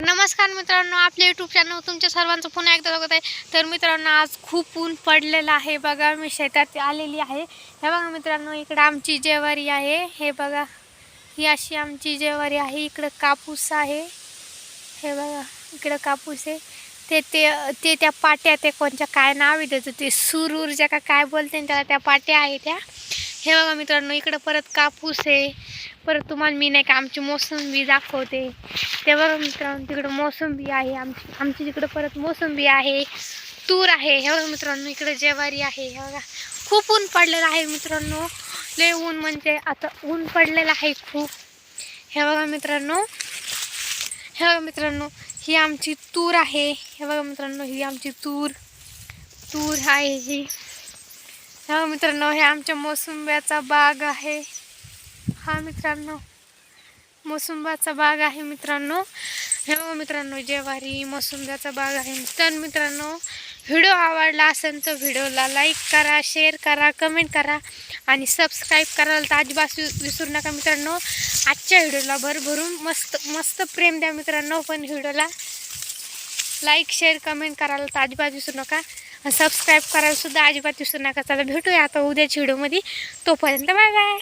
नमस्कार मित्रांनो आपले यूट्यूब चॅनल तुमच्या सर्वांचं पुन्हा एकदा स्वागत आहे. तर मित्रांनो आज खूप ऊन पडलेलं आहे. बघा मी शेतात आलेली आहे. हे बघा मित्रांनो इकडं आमची जेवारी आहे. हे बघा ही अशी आमची जेवारी आहे. इकडं कापूस आहे. हे बघा इकडं कापूस आहे. ते ते ते त्या पाट्या ते कोणत्या काय नाव आहे त्याचं? ते सूर ज्या का काय बोलते त्याला त्या पाट्या आहे त्या. हे बघा मित्रांनो इकडं परत कापूस आहे. परत तुम्हाला मी नाही का आमची मोसंबी दाखवते. ते बघा मित्रांनो तिकडं मोसंबी आहे. आमची आमची तिकडं परत मोसंबी आहे. तूर आहे. हे बघा मित्रांनो इकडं ज्वारी आहे. हे बघा खूप ऊन पडलेलं आहे मित्रांनो. लय ऊन म्हणजे आता ऊन पडलेलं आहे खूप. हे बघा मित्रांनो हे बघा मित्रांनो ही आमची तूर आहे. हे बघा मित्रांनो ही आमची तूर. तूर आहे ही. हा मित्रांनो हे आमच्या मोसुंब्याचा बाग आहे. हा मित्रांनो मोसुंबाचा बाग आहे मित्रांनो. हे मित्रांनो जेवारी मोसुंब्याचा बाग आहे. तर मित्रांनो व्हिडिओ आवडला असेल तर व्हिडिओला लाईक करा शेअर करा कमेंट करा आणि सबस्क्राईब करायला तर अजिबात विसरू नका मित्रांनो. आजच्या व्हिडिओला भरभरून मस्त मस्त प्रेम द्या मित्रांनो पण व्हिडिओला लाईक शेअर कमेंट करायला तर अजिबात विसरू नका. आणि सबस्क्राईब करायला सुद्धा अजिबात विसरू नका. चला भेटूया आता उद्याच्या व्हिडिओमध्ये तोपर्यंत बाय बाय